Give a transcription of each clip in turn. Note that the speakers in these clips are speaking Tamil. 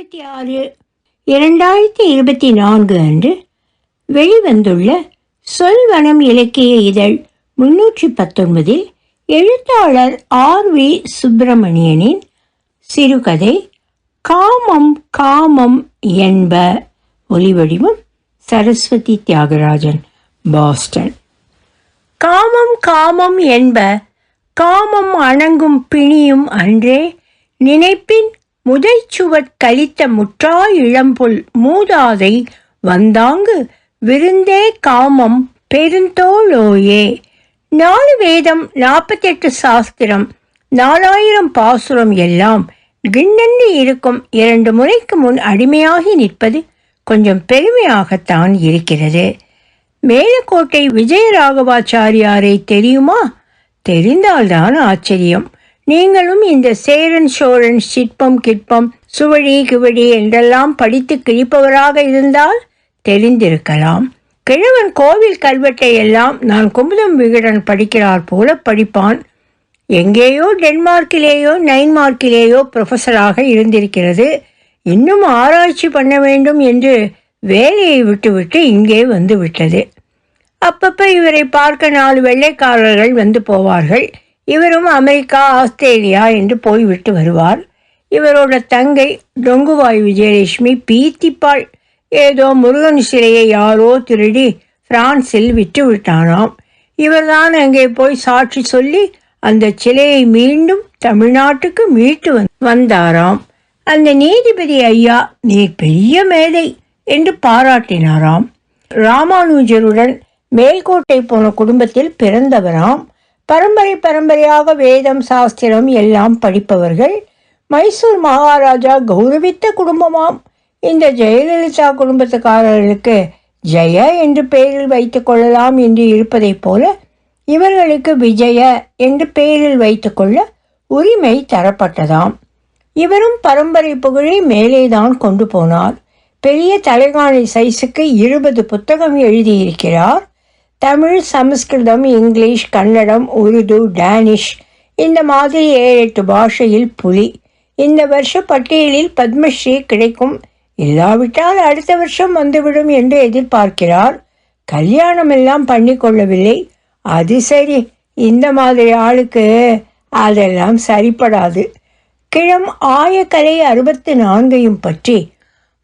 இருபத்தி ஆறு இரண்டாயிரத்தி இருபத்தி நான்கு அன்று வெளிவந்துள்ள சொல்வனம் இலக்கிய இதழ் முன்னூற்றி பத்தொன்பதில் எழுத்தாளர் ஆர் வி சுப்பிரமணியனின் சிறுகதை காமம் காமம் என்ப ஒலிவடிவம் சரஸ்வதி தியாகராஜன் பாஸ்டன். காமம் காமம் என்ப காமம் அணங்கும் பிணியும் அன்றே நினைப்பின் முதைச்சுவற் கலித்த முற்றா இளம்புல் மூதாதை வந்தாங்கு விருந்தே காமம் பெருந்தோளோயே. நாலு வேதம் நாற்பத்தெட்டு சாஸ்திரம் நாலாயிரம் பாசுரம் எல்லாம் கிண்ணென்று இருக்கும் இரண்டு முறைக்கு முன் அடிமையாகி நிற்பது கொஞ்சம் பெருமையாகத்தான் இருக்கிறது. மேலக்கோட்டை விஜயராகவாச்சாரியாரை தெரியுமா? தெரிந்தால்தான் ஆச்சரியம். நீங்களும் இந்த சேரன் சோழன் சிற்பம் கிற்பம் சுவடி கிவடி என்றெல்லாம் படித்து கிழிப்பவராக இருந்தால் தெரிந்திருக்கலாம். கிழவன் கோவில் கல்வெட்டை எல்லாம் நான் குமுதம் விகடன் படிக்கிறார் போல படிப்பான். எங்கேயோ டென்மார்க்கிலேயோ நைன்மார்க்கிலேயோ ப்ரொஃபஸராக இருந்திருக்கிறது. இன்னும் ஆராய்ச்சி பண்ண வேண்டும் என்று வேலையை விட்டுவிட்டு இங்கே வந்து விட்டது அப்பப்போ இவரை பார்க்க நாலு வெள்ளைக்காரர்கள் வந்து போவார்கள். இவரும் அமெரிக்கா ஆஸ்திரேலியா என்று போய்விட்டு வருவார். இவரோட தங்கை டொங்குவாய் விஜயலட்சுமி பீத்திப்பாள். ஏதோ முருகன் சிலையை யாரோ திருடி பிரான்சில் விட்டு விட்டானாம். இவர்தான் அங்கே போய் சாட்சி சொல்லி அந்த சிலையை மீண்டும் தமிழ்நாட்டுக்கு மீட்டு வந்- வந்தாராம். அந்த நீதிபதி ஐயா நீ பெரிய மேதை என்று பாராட்டினாராம். ராமானுஜருடன் மேல்கோட்டை போன குடும்பத்தில் பிறந்தவராம். பரம்பரை பரம்பரையாக வேதம் சாஸ்திரம் எல்லாம் படிப்பவர்கள் மைசூர் மகாராஜா கௌரவித்த குடும்பமாம். இந்த ஜெயலலிதா குடும்பத்துக்காரர்களுக்கு ஜெய என்று பெயரில் வைத்து கொள்ளலாம் என்று இருப்பதைப் போல இவர்களுக்கு விஜய என்று பெயரில் வைத்துக்கொள்ள உரிமை தரப்பட்டதாம். இவரும் பரம்பரை புகழை மேலேதான் கொண்டு போனார். பெரிய தலைகாணி சைஸுக்கு இருபது புத்தகம் எழுதியிருக்கிறார். தமிழ் சமஸ்கிருதம் இங்கிலீஷ் கன்னடம் உருது டேனிஷ் இந்த மாதிரி ஏழு எட்டு பாஷையில் புலி. இந்த வருஷ பட்டியலில் பத்மஸ்ரீ கிடைக்கும். இல்லாவிட்டால் அடுத்த வருஷம் வந்துவிடும் என்று எதிர்பார்க்கிறார். கல்யாணம் எல்லாம் பண்ணி கொள்ளவில்லை. அது சரி. இந்த மாதிரி ஆளுக்கு அதெல்லாம் சரிப்படாது. கிழம் ஆயக்கலை அறுபத்தி நான்கையும் பற்றி.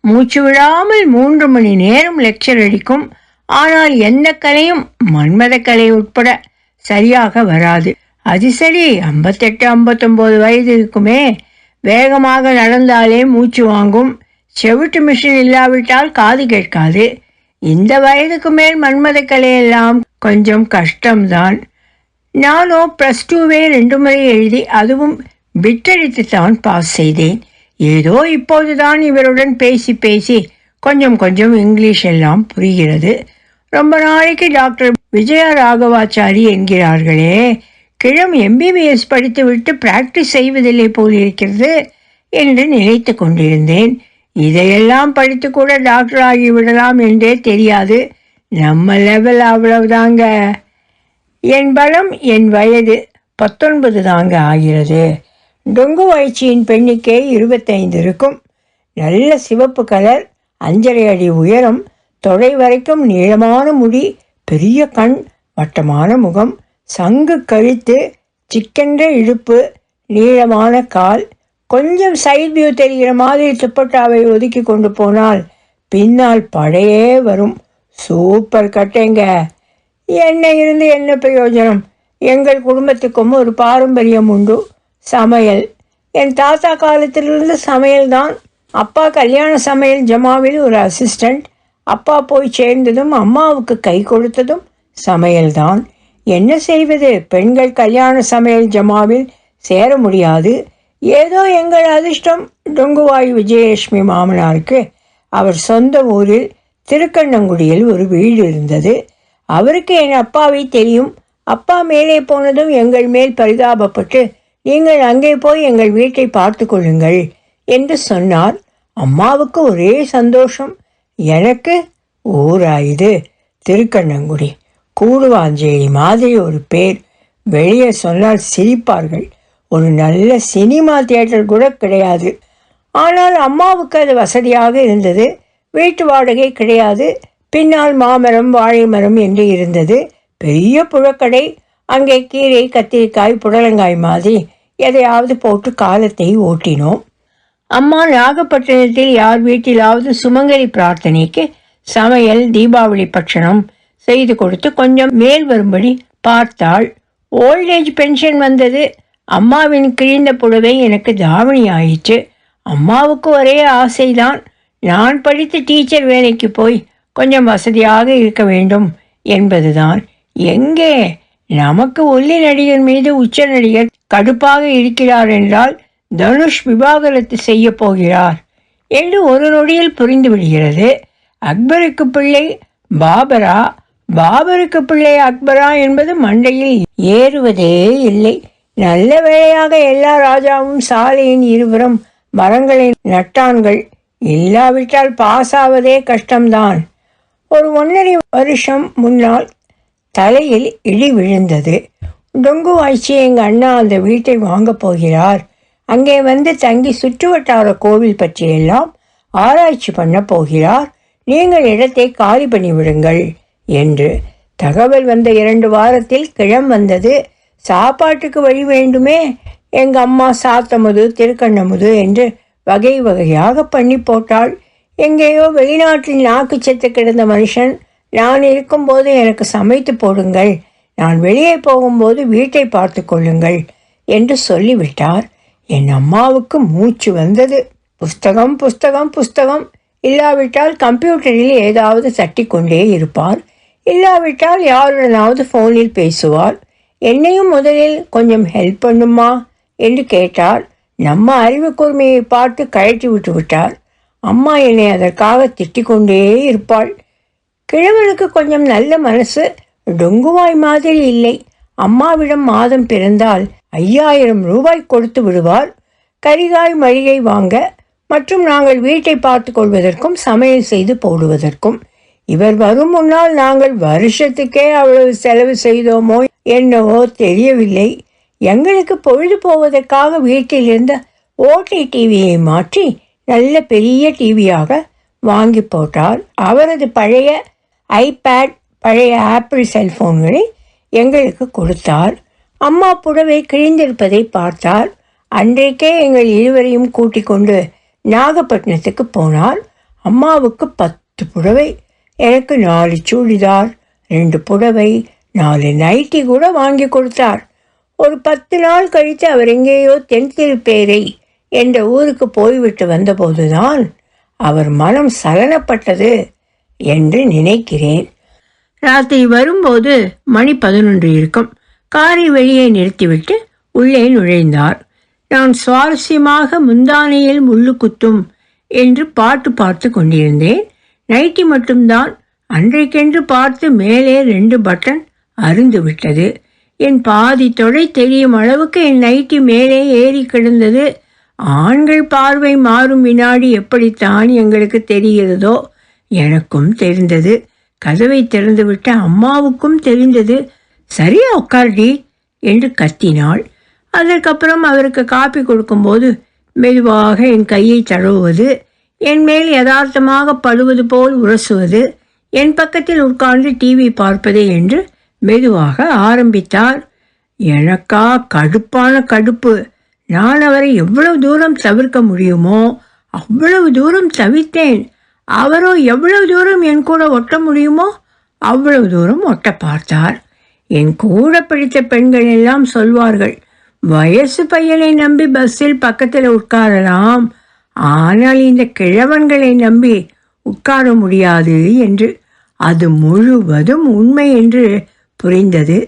மூச்சு விடாமல் மூன்று மணி நேரம் லெக்சர் அடிக்கும். ஆனால் எந்த கலையும் மன்மத கலை உட்பட சரியாக வராது. அது சரி ஐம்பத்தெட்டு ஐம்பத்தொம்போது வயது இருக்குமே. வேகமாக நடந்தாலே மூச்சு வாங்கும். செவிட்டு மிஷின் இல்லாவிட்டால் காது கேட்காது. இந்த வயதுக்கு மேல் மன்மத கலையெல்லாம் கொஞ்சம் கஷ்டம்தான். நானும் ப்ளஸ் டூவே ரெண்டு முறை எழுதி அதுவும் பிட்டடித்து தான் பாஸ் செய்தேன். ஏதோ இப்போதுதான் இவருடன் பேசி பேசி கொஞ்சம் கொஞ்சம் இங்கிலீஷ் எல்லாம் புரிகிறது. ரொம்ப நாளைக்கு டாக்டர் விஜய ராகவாச்சாரி என்கிறார்களே. கிழம் எம்பிபிஎஸ் படித்துவிட்டு பிராக்டிஸ் செய்வதில்லை போல் இருக்கிறது என்று நினைத்து கொண்டிருந்தேன். இதையெல்லாம் படித்து கூட டாக்டர் ஆகிவிடலாம் என்றே தெரியாது. நம்ம லெவல் அவ்வளவுதாங்க. என் பலம் என் வயது பத்தொன்பது தாங்க ஆகிறது. டொங்கு வயிற்சியின் பெண்ணிக்கே இருபத்தைந்து இருக்கும். நல்ல சிவப்பு கலர் அஞ்சரை அடி உயரம் தொடை வரைக்கும் நீளமான முடி பெரிய கண் வட்டமான முகம் சங்கு கழித்து சிக்கென்ற இடுப்பு நீளமான கால் கொஞ்சம் சைட் வியூ தெரிகிற மாதிரி துப்பட்டாவை ஒதுக்கி கொண்டு போனால் பின்னால் படையே வரும். சூப்பர் கட்டைங்க. என்ன இருந்து என்ன பிரயோஜனம்? எங்கள் குடும்பத்துக்கும் ஒரு பாரம்பரியம் உண்டு. சமையல். என் தாத்தா காலத்திலிருந்து சமையல்தான். அப்பா கல்யாண சமையல் ஜமாவில் ஒரு அசிஸ்டண்ட் அப்பா போய் சேர்ந்ததும் அம்மாவுக்கு கை கொடுத்ததும் சமையல்தான். என்ன செய்வது? பெண்கள் கல்யாண சமையல் ஜமாவில் சேர முடியாது. ஏதோ எங்கள் அதிர்ஷ்டம் டொங்குவாய் விஜயலட்சுமி மாமனாருக்கு. அவர் சொந்த ஊரில் திருக்கண்ணங்குடியில் ஒரு வீடு இருந்தது. அவருக்கு என் அப்பாவை தெரியும். அப்பா மேலே போனதும் எங்கள் மேல் பரிதாபப்பட்டு நீங்கள் அங்கே போய் எங்கள் வீட்டை பார்த்து கொள்ளுங்கள் என்று சொன்னார். அம்மாவுக்கு ஒரே சந்தோஷம். எனக்கு ஊரா இது திருக்கண்ணங்குடி. கூடுவாஞ்சேரி மாதிரி ஒரு பேர். வெளியே சொன்னால் சிரிப்பார்கள். ஒரு நல்ல சினிமா தியேட்டர் கூட கிடையாது. ஆனால் அம்மாவுக்கு அது வசதியாக இருந்தது. வீட்டு வாடகை கிடையாது. பின்னால் மாமரம் வாழை மரம் என்று இருந்தது. பெரிய புழக்கடை. அங்கே கீரை கத்திரிக்காய் புடலங்காய் மாதிரி எதையாவது போட்டு காலத்தை ஓட்டினோம். அம்மா நாகப்பட்டினத்தில் யார் வீட்டிலாவது சுமங்கலி பிரார்த்தனைக்கு சமையல் தீபாவளி பட்சணம் செய்து கொடுத்து கொஞ்சம் மேல் வரும்படி பார்த்தாள். ஓல்டேஜ் பென்ஷன் வந்தது. அம்மாவின் கிழிந்த புடவை எனக்கு தாவணி ஆயிற்று. அம்மாவுக்கு ஒரே ஆசைதான். நான் படித்த டீச்சர் வேலைக்கு போய் கொஞ்சம் வசதியாக இருக்க வேண்டும் என்பதுதான். எங்கே? நமக்கு ஒல்லி நடிகர் மீது உச்ச நடிகர் கடுப்பாக இருக்கிறார் என்றால் தனுஷ் விவாகரத்து செய்ய போகிறார் என்று ஒரு நொடியில் புரிந்து விடுகிறது. அக்பருக்கு பிள்ளை பாபரா. பாபருக்கு பிள்ளை அக்பரா என்பது மண்டையில் ஏறுவதே இல்லை. நல்ல வேளையாக எல்லா ராஜாவும் சாலையின் இருபுறம் மரங்களை நட்டான்கள். இல்லாவிட்டால் பாஸ் ஆவதே கஷ்டம்தான். ஒரு ஒன்றரை வருஷம் முன்னால் தலையில் இடி விழுந்தது. டொங்கு ஆய்ச்சி எங்கள் அண்ணா அந்த வீட்டை வாங்கப் போகிறார். அங்கே வந்து தங்கி சுற்றுவட்டார கோவில் பற்றியெல்லாம் ஆராய்ச்சி பண்ண போகிறார். நீங்கள் இடத்தை காலி பண்ணிவிடுங்கள் என்று தகவல் வந்த இரண்டு வாரத்தில் கிழம் வந்தது. சாப்பாட்டுக்கு வழி வேண்டுமே? எங்கள் அம்மா சாத்தமுது திருக்கண்ணமுது என்று வகை வகையாக பண்ணி போட்டாள். எங்கேயோ வெளிநாட்டில் நாக்கு செத்து கிடந்த மனுஷன் நான் இருக்கும்போது எனக்கு சமைத்து போடுங்கள். நான் வெளியே போகும்போது வீட்டை பார்த்து கொள்ளுங்கள் என்று சொல்லிவிட்டார். என் அம்மாவுக்கு மூச்சு வந்தது. புஸ்தகம் புஸ்தகம் புஸ்தகம். இல்லாவிட்டால் கம்ப்யூட்டரில் ஏதாவது தட்டி கொண்டே இருப்பார். இல்லாவிட்டால் யாருடனாவது ஃபோனில் பேசுவார். என்னையும் முதலில் கொஞ்சம் ஹெல்ப் பண்ணுமா? என்று கேட்டார். நம்ம அறிவு கூர்மையை பார்த்து கழட்டி விட்டு விட்டார். அம்மா என்னை அதற்காக திட்டிக் கொண்டே இருப்பாள். கிழவனுக்கு கொஞ்சம் நல்ல மனசு. டொங்குவாய் மாதிரி இல்லை. அம்மாவிடம் மாதம் பிறந்தால் ஐயாயிரம் ரூபாய் கொடுத்து விடுவார். கரிகாய் மளிகை வாங்க மற்றும் நாங்கள் வீட்டை பார்த்து கொள்வதற்கும் சமையல் செய்து போடுவதற்கும். இவர் வரும் முன்னால் நாங்கள் வருஷத்துக்கே அவ்வளவு செலவு செய்தோமோ என்னவோ தெரியவில்லை. எங்களுக்கு பொழுது போவதற்காக வீட்டில் இருந்த ஓட்டை டிவியை மாற்றி நல்ல பெரிய டிவியாக வாங்கி போட்டார். அவரது பழைய ஐபேட் பழைய ஆப்பிள் செல்ஃபோன்களை எங்களுக்கு கொடுத்தார். அம்மா புடவை கிழிந்திருப்பதை பார்த்தார் அன்றைக்கே எங்கள் இருவரையும் கூட்டிக் கொண்டு நாகப்பட்டினத்துக்கு போனார் அம்மாவுக்கு பத்து புடவை. எனக்கு நாலு சூடிதார் ரெண்டு புடவை நாலு நைட்டி கூட வாங்கி கொடுத்தார். ஒரு பத்து நாள் கழித்து அவர் எங்கேயோ தென்திருப்பேரை என்ற ஊருக்கு போய்விட்டு வந்தபோதுதான் அவர் மனம் சலனப்பட்டது என்று நினைக்கிறேன். ராத்திரி வரும்போது மணி பதினொன்று இருக்கும். காரை வெளியே நிறுத்திவிட்டு உள்ளே நுழைந்தார். நான் சுவாரஸ்யமாக முந்தானையில் முள்ளு குத்தும் என்று பாட்டு பார்த்து கொண்டிருந்தேன். நைட்டி மட்டும்தான். அன்றைக்கென்று பார்த்து மேலே ரெண்டு பட்டன் அருந்து விட்டது. என் பாதி தொடை தெரியும் அளவுக்கு என் நைட்டி மேலே ஏறி கிடந்தது. ஆண்கள் பார்வை மாறும் வினாடி எப்படித்தான் எங்களுக்கு தெரிகிறதோ எனக்கும் தெரிந்தது. கதவை திறந்துவிட்ட அம்மாவுக்கும் தெரிந்தது. சரியா உட்கார்டி என்று கத்தினாள். அதற்கப்புறம் அவருக்கு காப்பி கொடுக்கும்போது மெதுவாக என் கையை தழுவுவது என் மேல் யதார்த்தமாக பழுவது போல் உரசுவது என் பக்கத்தில் உட்கார்ந்து டிவி பார்ப்பதே என்று மெதுவாக ஆரம்பித்தார். எனக்கா கடுப்பான கடுப்பு. நான் அவரை எவ்வளவு தூரம் தவிர்க்க முடியுமோ அவ்வளவு தூரம் தவித்தேன். அவரோ எவ்வளவு தூரம் என் கூட ஒட்ட முடியுமோ அவ்வளவு தூரம் ஒட்ட பார்த்தார். என் கூட பிடித்த பெண்கள் எல்லாம் சொல்வார்கள் வயசு பையனை நம்பி பஸ்ஸில் பக்கத்தில் உட்காரலாம். ஆனால் இந்த கிழவன்களை நம்பி உட்கார முடியாது என்று. அது முழுவதும் உண்மை என்று புரிந்தது.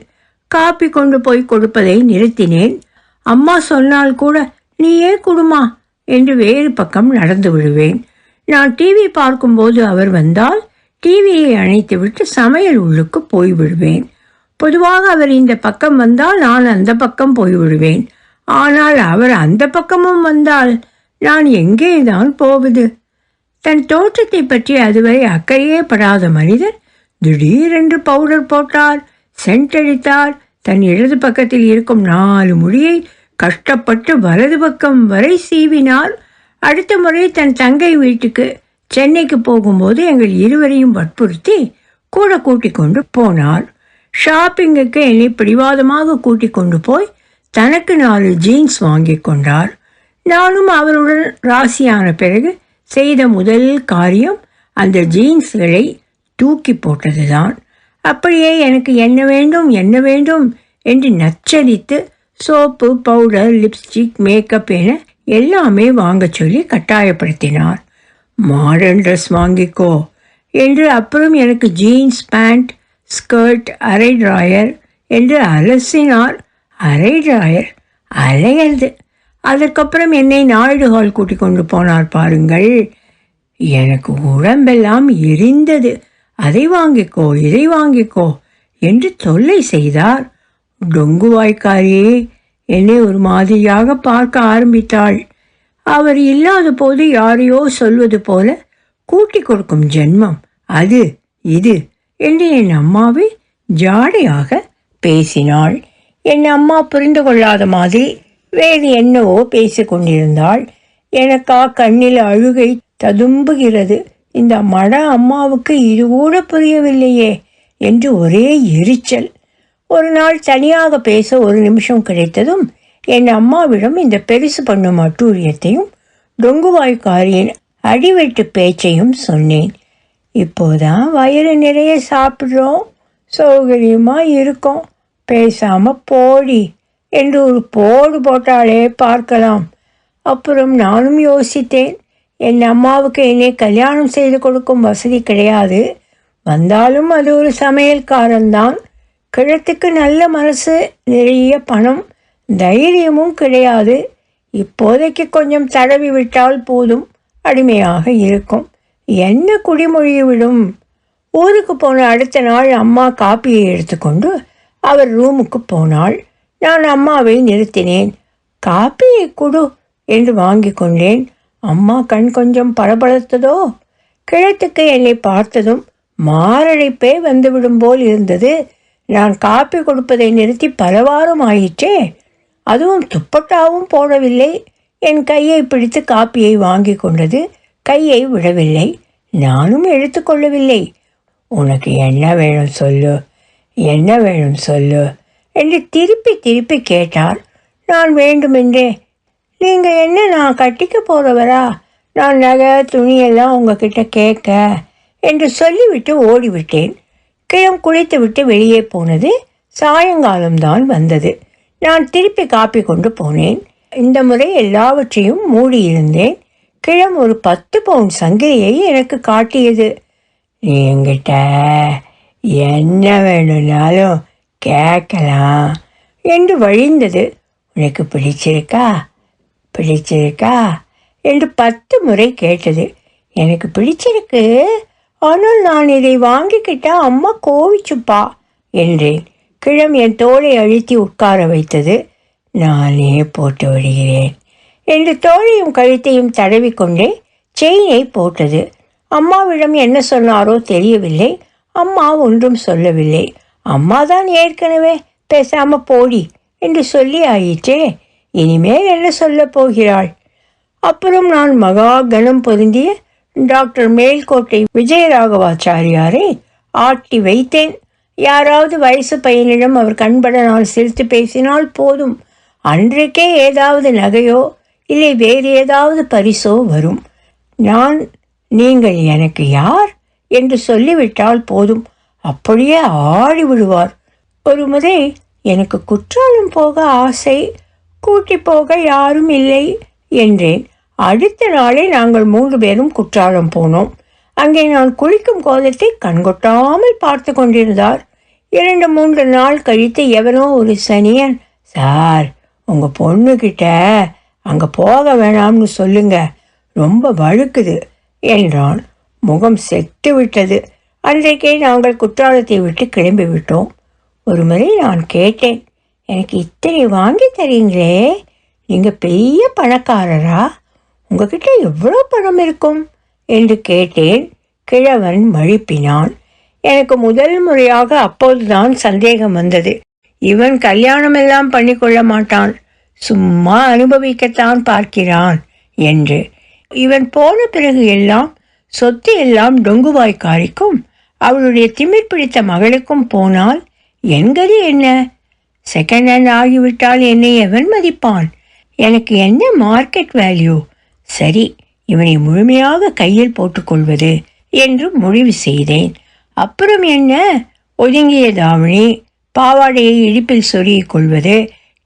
காப்பி கொண்டு போய் கொடுப்பதை நிறுத்தினேன். அம்மா சொன்னால் கூட நீயே குடுமா என்று வேறு பக்கம் நடந்து விடுவேன். நான் டிவி பார்க்கும்போது அவர் வந்தால் டிவியை அணைத்துவிட்டு சமையல் உள்ளுக்கு போய்விடுவேன். பொதுவாக அவர் இந்த பக்கம் வந்தால் நான் அந்த பக்கம் போய்விடுவேன். ஆனால் அவர் அந்த பக்கமும் வந்தால் நான் எங்கே தான் போவது? தன் தோற்றத்தை பற்றி அதுவரை அக்கறையே படாத மனிதர் திடீரென்று பவுடர் போட்டார் சென்ட் அடித்தார். தன் இடது பக்கத்தில் இருக்கும் நாலு முடியை கஷ்டப்பட்டு வலது பக்கம் வரை சீவினார். அடுத்த முறை தன் தங்கை வீட்டுக்கு சென்னைக்கு போகும்போது எங்கள் இருவரையும் வற்புறுத்தி கூட கூட்டிக் கொண்டு போனார். ஷாப்பிங்குக்கு என்னை பிடிவாதமாக கூட்டிக் கொண்டு போய் தனக்கு நாலு ஜீன்ஸ் வாங்கி கொண்டார் நானும் அவருடன் ராசியான பிறகு செய்த முதல் காரியம் அந்த ஜீன்ஸ்களை தூக்கி போட்டதுதான். அப்படியே எனக்கு என்ன வேண்டும் என்ன வேண்டும் என்று நச்சரித்து சோப்பு பவுடர் லிப்ஸ்டிக் மேக்கப் என எல்லாமே வாங்க சொல்லி கட்டாயப்படுத்தினார் மாடர்ன் ட்ரெஸ் வாங்கிக்கோ என்று அப்புறம் எனக்கு ஜீன்ஸ் பேண்ட் ஸ்கர்ட் அரை ட்ராயர் என்று அலசினார் அரை ட்ராயர் அலையது. அதற்கப்புறம் என்னை நாயுடு ஹால் கூட்டிக் கொண்டு போனார் பாருங்கள். எனக்கு உடம்பெல்லாம் எரிந்தது. அதை வாங்கிக்கோ இதை வாங்கிக்கோ என்று தொல்லை செய்தார். டொங்குவாய்க்காரியே என்னை ஒரு மாதிரியாக பார்க்க ஆரம்பித்தாள். அவர் இல்லாத போது யாரையோ சொல்வது போல கூட்டி கொடுக்கும் ஜென்மம் அது இது. என்று என் அம்மாவே ஜாடையாக பேசினாள். என் அம்மா புரிந்து கொள்ளாத மாதிரி வேறு என்னவோ பேசிக்கொண்டிருந்தாள் எனக்கா கண்ணில் அழுகை ததும்புகிறது. இந்த மட அம்மாவுக்கு இது கூட புரியவில்லையே என்று ஒரே எரிச்சல். ஒரு நாள் தனியாக பேச ஒரு நிமிஷம் கிடைத்ததும் என் அம்மாவிடம் இந்த பெருசு பண்ணும் அட்டூழியத்தையும் டொங்குவாய்க்காரியின் அடிவெட்டு பேச்சையும் சொன்னேன். இப்போதான் வயிறு நிறைய சாப்பிட்றோம். சௌகரியமாக இருக்கோம். பேசாமல் போடி என்று ஒரு போடு போட்டாலே பார்க்கலாம். அப்புறம் நானும் யோசித்தேன். என் அம்மாவுக்கு என்னை கல்யாணம் செய்து கொடுக்கும் வசதி கிடையாது. வந்தாலும் அது ஒரு சமையல்காரன்தான். கிழத்துக்கு நல்ல மனசு நிறைய பணம் தைரியமும் கிடையாது. இப்போதைக்கு கொஞ்சம் தடவி விட்டால் போதும். அடிமையாக இருக்கும். என்ன குடிமொழி விடும்? ஊருக்கு போன அடுத்த நாள் அம்மா காப்பியை எடுத்துக்கொண்டு அவர் ரூமுக்கு போனாள். நான் அம்மாவை நிறுத்தினேன். காப்பியை கொடு என்று வாங்கி கொண்டேன். அம்மா கண் கொஞ்சம் பளபளத்ததோ? கிழத்துக்கு என்னை பார்த்ததும் மாரடைப்பே வந்துவிடும் போல் இருந்தது. நான் காப்பி கொடுப்பதை நிறுத்தி பல வாரம் ஆயிற்றே? அதுவும் துப்பட்டாவும் போடவில்லை. என் கையை பிடித்து காப்பியை வாங்கி கொண்டது. கையை விடவில்லை. நானும் எடுத்துக்கொள்ளவில்லை உனக்கு என்ன வேணும் சொல்லு. என்ன வேணும் சொல்லு என்று திருப்பி திருப்பி கேட்டார். நான் வேண்டுமென்றே. நீங்கள் என்ன நான் கட்டிக்க போகிறவரா நான் நகை துணியெல்லாம் உங்ககிட்ட கேட்க என்று சொல்லிவிட்டு ஓடிவிட்டேன். கிழம் குளித்துவிட்டு வெளியே போனது சாயங்காலம்தான் வந்தது. நான் திருப்பி காப்பி கொண்டு போனேன். இந்த முறை எல்லாவற்றையும் மூடியிருந்தேன். கிழம் ஒரு பத்து பவுன் சங்கிலியை எனக்கு காட்டியது. நீ என்கிட்ட என்ன வேணும்னாலும் கேட்கலாம் என்று வழிந்தது. உனக்கு பிடிச்சிருக்கா? பிடிச்சிருக்கா? என்று பத்து முறை கேட்டது. எனக்கு பிடிச்சிருக்கு. ஆனால் நான் இதை வாங்கிக்கிட்டா அம்மா கோவிச்சுப்பா என்றேன். கிழம் என் தோலை அழுத்தி உட்கார வைத்தது. நானே போட்டு விடுகிறேன். என்று தோழையும் கழுத்தையும் தடவிக்கொண்டே செயினை போட்டது. அம்மாவிடம் என்ன சொன்னாரோ தெரியவில்லை. அம்மா ஒன்றும் சொல்லவில்லை. அம்மா தான் ஏற்கனவே பேசாம போடி என்று சொல்லி ஆயிற்றே. இனிமேல் என்ன சொல்ல போகிறாள்? அப்புறம் நான் மகா கனம் பொருந்திய டாக்டர் மேல்கோட்டை விஜயராகவாச்சாரியாரை ஆட்டி வைத்தேன். யாராவது வயசு பையனிடம் அவர் கண்பட நான் சிரித்து பேசினால் போதும். அன்றைக்கே ஏதாவது நகையோ இல்லை வேறு ஏதாவது பரிசோ வரும். நான் நீங்கள் எனக்கு யார் என்று சொல்லிவிட்டால் போதும். அப்படியே ஆடி விடுவார். ஒரு முறை எனக்கு குற்றாலம் போக ஆசை கூட்டி போக யாரும் இல்லை என்றேன். அடுத்த நாளே நாங்கள் மூன்று பேரும் குற்றாலம் போனோம். அங்கே நான் குளிக்கும் கோலத்தை கண்கொட்டாமல் பார்த்து கொண்டிருந்தார். இரண்டு மூன்று நாள் கழித்து எவனோ ஒரு சனியன் சார் உங்கள் பொண்ணுக்கிட்ட அங்கே போக வேணாம்னு சொல்லுங்க. ரொம்ப வழுக்குது. என்றான். முகம் செத்து விட்டது. அன்றைக்கே நாங்கள் குற்றாலத்தை விட்டு கிளம்பி விட்டோம். ஒரு முறை நான் கேட்டேன். எனக்கு இத்தனை வாங்கி தரீங்களே. நீங்கள் பெரிய பணக்காரரா? உங்ககிட்ட எவ்வளோ பணம் இருக்கும்? என்று கேட்டேன். கிழவன் மழுப்பினான். எனக்கு முதல் முறையாக அப்போதுதான் சந்தேகம் வந்தது. இவன் கல்யாணமெல்லாம் பண்ணிக்கொள்ள மாட்டான். சும்மா அனுபவிக்கத்தான் பார்க்கிறான் என்று. இவன் போன பிறகு எல்லாம் சொத்து எல்லாம் டொங்குவாய்க்காரிக்கும் அவளுடைய திமிர் பிடித்த மகளுக்கும் போனால் என்கது என்ன? செகண்ட் ஹேண்ட் ஆகிவிட்டால் என்னை எவன் மதிப்பான்? எனக்கு என்ன மார்க்கெட் வேல்யூ சரி இவனை முழுமையாக கையில் போட்டுக்கொள்வது என்று முடிவு செய்தேன். அப்புறம் என்ன? ஒதுங்கிய தாவணி பாவாடையை இடுப்பில் சொருகிக் கொள்வது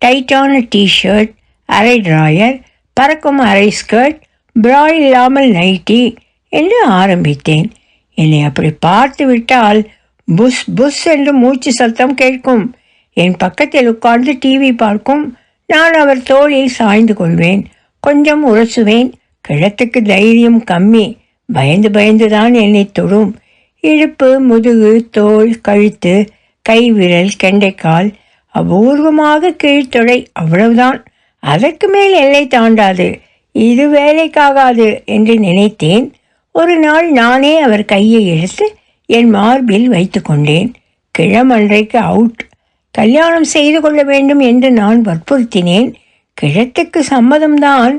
டைட்டான டிஷர்ட் அரை டிராயர் பறக்கும் அரை ஸ்கர்ட் பிரா இல்லாமல் நைட்டி என்று ஆரம்பித்தேன். என்னை அப்படி பார்த்து விட்டால் புஷ் புஷ் என்று மூச்சு சத்தம் கேட்கும். என் பக்கத்தில் உட்கார்ந்து டிவி பார்க்கும். நான் அவர் தோளில் சாய்ந்து கொள்வேன். கொஞ்சம் உரசுவேன். கிழத்துக்கு தைரியம் கம்மி. பயந்து பயந்துதான் என்னை தொடும். இடுப்பு முதுகு தோல் கழுத்து கை விரல் கெண்டைக்கால் அபூர்வமாக கீழ்த்தொடை அவ்வளவுதான். அதற்கு மேல் எல்லை தாண்டாது. இது வேலைக்காகாது என்று நினைத்தேன். ஒரு நாள் நானே அவர் கையை எடுத்து என் மார்பில் வைத்து கொண்டேன். கிழமன்றைக்கு அவுட். கல்யாணம் செய்து கொள்ள வேண்டும் என்று நான் வற்புறுத்தினேன். கிழத்துக்கு சம்மதம்தான்.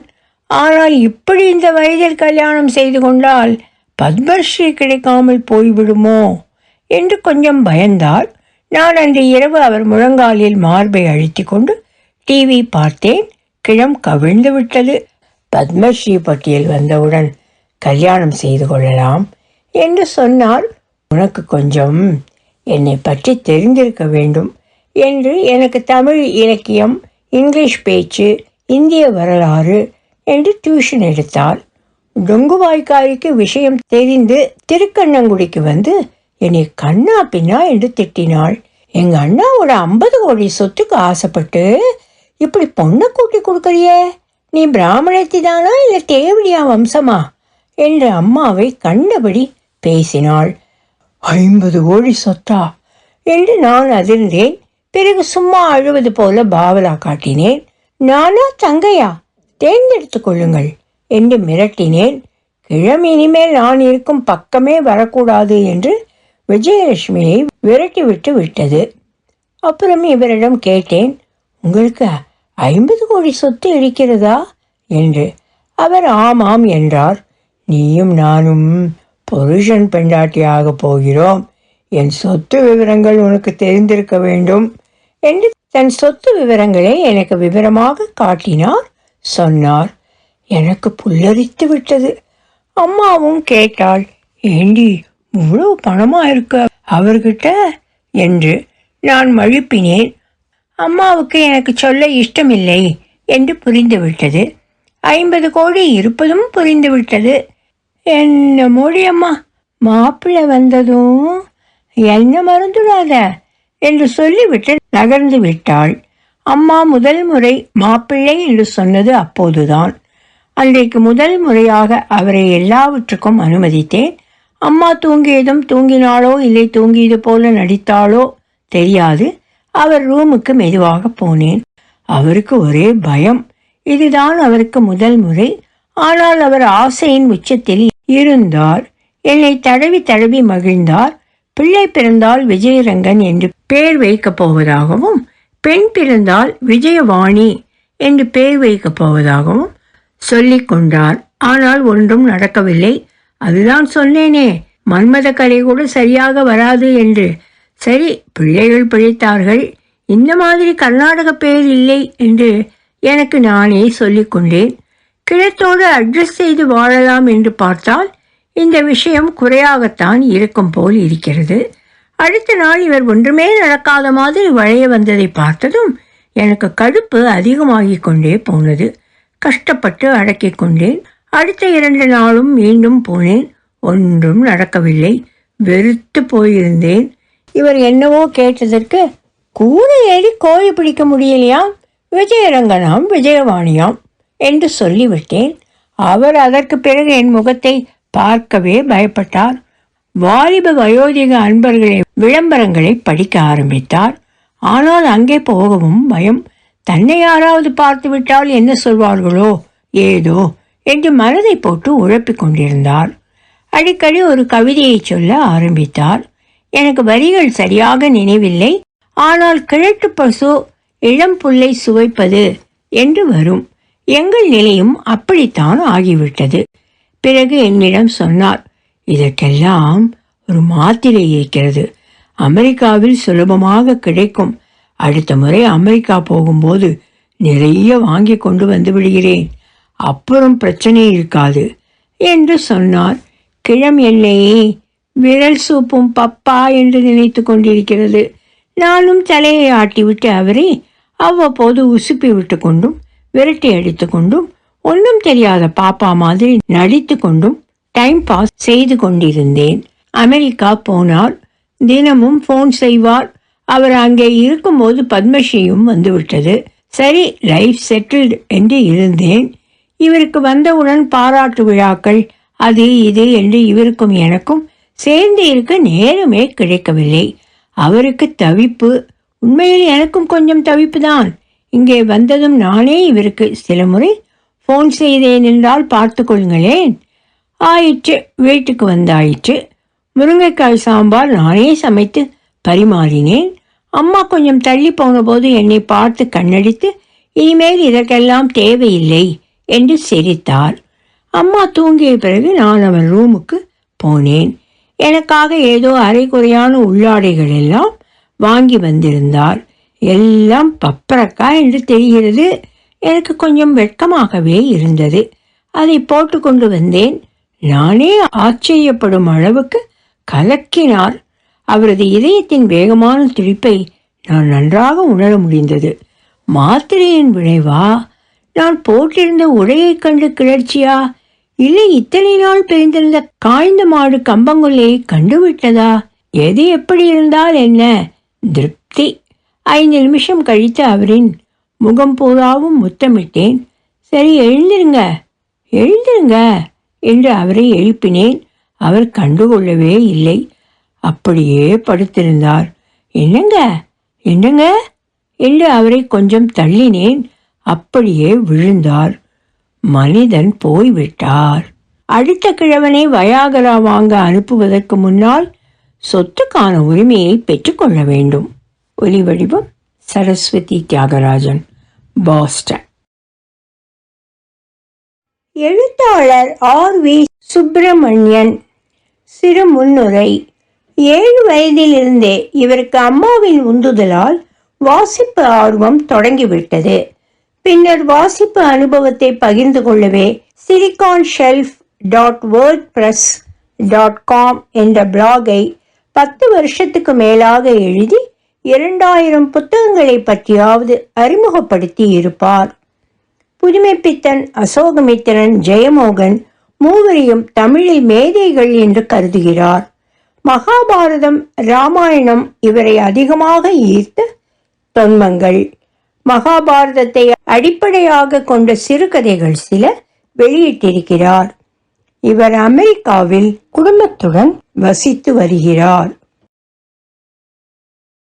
ஆனால் இப்படி இந்த வயதில் கல்யாணம் செய்து கொண்டால் பத்மஸ்ரீ கிடைக்காமல் போய்விடுமோ? என்று கொஞ்சம் பயந்தாள். நான் அன்று இரவு அவர் முழங்காலில் மார்பை அழுத்தி கொண்டு டிவி பார்த்தேன். கிழம் கவிழ்ந்து விட்டது. பத்மஸ்ரீ பட்டியல் வந்தவுடன் கல்யாணம் செய்து கொள்ளலாம் என்று சொன்னால் உனக்கு கொஞ்சம் என்னை பற்றி தெரிந்திருக்க வேண்டும் என்று எனக்கு தமிழ் இலக்கியம் இங்கிலீஷ் பேச்சு இந்திய வரலாறு என்று டியூஷன் எடுத்தாள் டொங்குவாய்க்காரிக்கு விஷயம் தெரிந்து திருக்கண்ணங்குடிக்கு வந்து என்னை கண்ணா பின்னா என்று திட்டினாள். எங்க அண்ணாவோட ஐம்பது கோடி சொத்துக்கு ஆசைப்பட்டு இப்படி பொண்ணை கூட்டி கொடுக்குறியே? நீ பிராமணத்தி தானா இல்லை தேவடியா வம்சமா? என்று அம்மாவை கண்டபடி பேசினாள். ஐம்பது கோடி சொத்தா? என்று நான் அதிர்ந்தேன். பிறகு சும்மா அழுவது போல பாவலா காட்டினேன். நானா தங்கையா? தேர்ந்தெடுத்து கொள்ளுங்கள் என்று மிரட்டினேன். கிழமை இனிமேல் நான் இருக்கும் பக்கமே வரக்கூடாது என்று விஜயலட்சுமியை விரட்டிவிட்டு விட்டது. அப்புறம் இவரிடம் கேட்டேன் உங்களுக்கு ஐம்பது கோடி சொத்து இருக்கிறதா? என்று. அவர் ஆமாம் என்றார். நீயும் நானும் புருஷன் பெண்டாட்டியாக போகிறோம். என் சொத்து விவரங்கள் உனக்கு தெரிந்திருக்க வேண்டும் என்று தன் சொத்து விவரங்களை எனக்கு விவரமாக காட்டினார் சொன்னார். எனக்கு புல்லரித்து விட்டது அம்மாவும் கேட்டாள். ஏண்டி இவ்வளோ பணமா இருக்கு அவர்கிட்ட என்று நான் மழுப்பினேன். அம்மாவுக்கு எனக்கு சொல்ல இஷ்டமில்லை என்று புரிந்துவிட்டது. ஐம்பது கோடி இருப்பதும் புரிந்துவிட்டது. என்ன மொழியம்மா? மாப்பிள்ளை வந்ததும் என்ன மறந்துடாத என்று சொல்லிவிட்டு நகர்ந்து விட்டாள். அம்மா முதல் முறை மாப்பிள்ளை என்று சொன்னது அப்போதுதான். அன்றைக்கு முதல் முறையாக அவரை எல்லாவற்றுக்கும் அனுமதித்தேன். அம்மா தூங்கியதும் தூங்கினாளோ இல்லை தூங்கியது போல நடித்தாளோ தெரியாது. அவர் ரூமுக்கு மெதுவாக போனேன். அவருக்கு ஒரே பயம். இதுதான் அவருக்கு முதல் முறை. ஆனால் அவர் ஆசையின் உச்சத்தில் இருந்தார். என்னை தடவி தடவி மகிழ்ந்தார். பிள்ளை பிறந்தால் விஜயரங்கன் என்று பெயர் வைக்கப் போவதாகவும் பெண் பிறந்தால் விஜயவாணி என்று பெயர் வைக்கப் போவதாகவும் சொல்லிக் கொண்டார். ஆனால் ஒன்றும் நடக்கவில்லை. அதுதான் சொன்னேனே மன்மத கலை கூட சரியாக வராது என்று. சரி பிள்ளைகள் பிழைத்தார்கள். இந்த மாதிரி கர்நாடக பெயர் இல்லை என்று எனக்கு நானே சொல்லிக்கொண்டேன் கிழத்தோடு அட்ஜஸ்ட் செய்து வாழலாம் என்று பார்த்தால் இந்த விஷயம் குறையாகத்தான் இருக்கும் போல் இருக்கிறது. அடுத்த நாள் இவர் ஒன்றுமே நடக்காத மாதிரி வளைய வந்ததை பார்த்ததும் எனக்கு கடுப்பு அதிகமாகிக் கொண்டே போனது. கஷ்டப்பட்டு அடக்கிக் கொண்டேன். அடுத்த இரண்டு நாளும் மீண்டும் போனேன். ஒன்றும் நடக்கவில்லை. வெறுத்து போயிருந்தேன். இவர் என்னவோ கேட்டதற்கு கூரை ஏறி கோழி பிடிக்க முடியலையாம்? விஜயரங்கனாம் விஜயவாணியாம் என்று சொல்லிவிட்டேன். அவர் அதற்கு பிறகு என் முகத்தை பார்க்கவே பயப்பட்டார். வாலிப வயோதிக அன்பர்களை விளம்பரங்களை படிக்க ஆரம்பித்தார். ஆனால் அங்கே போகவும் பயம். தன்னை யாராவது பார்த்து விட்டால் என்ன சொல்வார்களோ? ஏதோ என்று மனதை போட்டு உழப்பிக் கொண்டிருந்தார் அடிக்கடி ஒரு கவிதையை சொல்ல ஆரம்பித்தார் எனக்கு வரிகள் சரியாக நினைவில்லை. ஆனால் கிழட்டு பசு இளம் புல்லை சுவைப்பது என்று வரும். எங்கள் நிலையும் அப்படித்தான் ஆகிவிட்டது. பிறகு என்னிடம் சொன்னார் இதற்கெல்லாம் ஒரு மாத்திரை இருக்கிறது. அமெரிக்காவில் சுலபமாக கிடைக்கும். அடுத்த முறை அமெரிக்கா போகும்போது நிறைய வாங்கி கொண்டு வந்து விடுகிறேன். அப்புறம் பிரச்சனை இருக்காது என்று சொன்னார். கிழம் எல்லையே விரல் சூப்பும் பப்பா என்று நினைத்து கொண்டிருக்கிறது. நானும் தலையை ஆட்டிவிட்டு அவரை அவ்வப்போது உசுப்பி விட்டு கொண்டும் விரட்டி அடித்து கொண்டும் ஒன்றும் தெரியாத பாப்பா மாதிரி நடித்து கொண்டும் டைம் பாஸ் செய்து கொண்டிருந்தேன். அமெரிக்கா போனார் தினமும் ஃபோன் செய்வார். அவர் அங்கே இருக்கும்போது பத்மஸ்ரீயும் வந்துவிட்டது. சரி லைஃப் செட்டில்டு என்று இருந்தேன். இவருக்கு வந்தவுடன் பாராட்டு விழாக்கள் அது இது என்று இவருக்கும் எனக்கும் சேர்ந்து இருக்க நேரமே கிடைக்கவில்லை. அவருக்கு தவிப்பு உண்மையில் எனக்கும் கொஞ்சம் தவிப்பு தான் இங்கே வந்ததும் நானே இவருக்கு சில முறை ஃபோன் செய்தேன் என்றால் பார்த்து கொள்ளுங்களேன். ஆயிற்று வீட்டுக்கு வந்தாயிற்று. முருங்கைக்காய் சாம்பார் நானே சமைத்து பரிமாறினேன். அம்மா கொஞ்சம் தள்ளி போன போது என்னை பார்த்து கண்ணடித்து இனிமேல் இதற்கெல்லாம் தேவையில்லை. என்று சிரித்தார் அம்மா தூங்கிய பிறகு நான் அவன் ரூமுக்கு போனேன். எனக்காக ஏதோ அரைக்குறையான உள்ளாடைகள் எல்லாம் வாங்கி வந்திருந்தார் எல்லாம் பப்பரக்கா என்று தெரிகிறது. எனக்கு கொஞ்சம் வெட்கமாகவே இருந்தது. அதை போட்டுக்கொண்டு வந்தேன். நானே ஆச்சரியப்படும் அளவுக்கு கலக்கினார் அவரது இதயத்தின் வேகமான துடிப்பை நான் நன்றாக உணர முடிந்தது. மாத்திரையின் விளைவா? நான் போட்டிருந்த உடையைக் கண்டு கிளர்ச்சியா? இல்லை இத்தனை நாள் பிரிந்திருந்த காய்ந்த மாடு கம்பங்குள்ளையை கண்டுவிட்டதா? எது எப்படி இருந்தால் என்ன? திருப்தி. ஐந்து நிமிஷம் கழித்து அவரின் முகம் பூராவும் முத்தமிட்டேன். சரி எழுந்திருங்க. எழுந்திருங்க என்று அவரை எழுப்பினேன். அவர் கண்டுகொள்ளவே இல்லை. அப்படியே படுத்திருந்தார். என்னங்க? என்னங்க? என்று அவரை கொஞ்சம் தள்ளினேன். அப்படியே விழுந்தார். மனிதன் போய்விட்டார். அடுத்த கிழவனை வயாகரா வாங்க அனுப்புவதற்கு முன்னால் சொத்துக்கான உரிமையை பெற்றுக்கொள்ள வேண்டும். ஒலி வடிவம் சரஸ்வதி தியாகராஜன் பாஸ்டன். எழுத்தாளர் ஆர் வி சுப்பிரமணியன் சிறு முன்னுரை. ஏழு வயதிலிருந்தே இவருக்கு அம்மாவின் உந்துதலால் வாசிப்பு ஆர்வம் தொடங்கிவிட்டது. பின்னர் வாசிப்பு அனுபவத்தை பகிர்ந்து கொள்ளவே Silicon Shelf dot WordPress dot com என்ற பிளாகை பத்து வருஷத்துக்கு மேலாக எழுதி இரண்டாயிரம் புத்தகங்களை பற்றியாவது அறிமுகப்படுத்தி இருப்பார். புதுமைப்பித்தன் அசோகமித்திரன் ஜெயமோகன் மூவரையும் தமிழில் மேதைகள் என்று கருதுகிறார். மகாபாரதம் ராமாயணம் இவரை அதிகமாக ஈர்த்த தொன்மங்கள். மகாபாரதத்தை அடிப்படையாக கொண்ட சிறுகதைகள் சில வெளியிட்டிருக்கிறார். இவர் அமெரிக்காவில் குடும்பத்துடன் வசித்து வருகிறார்.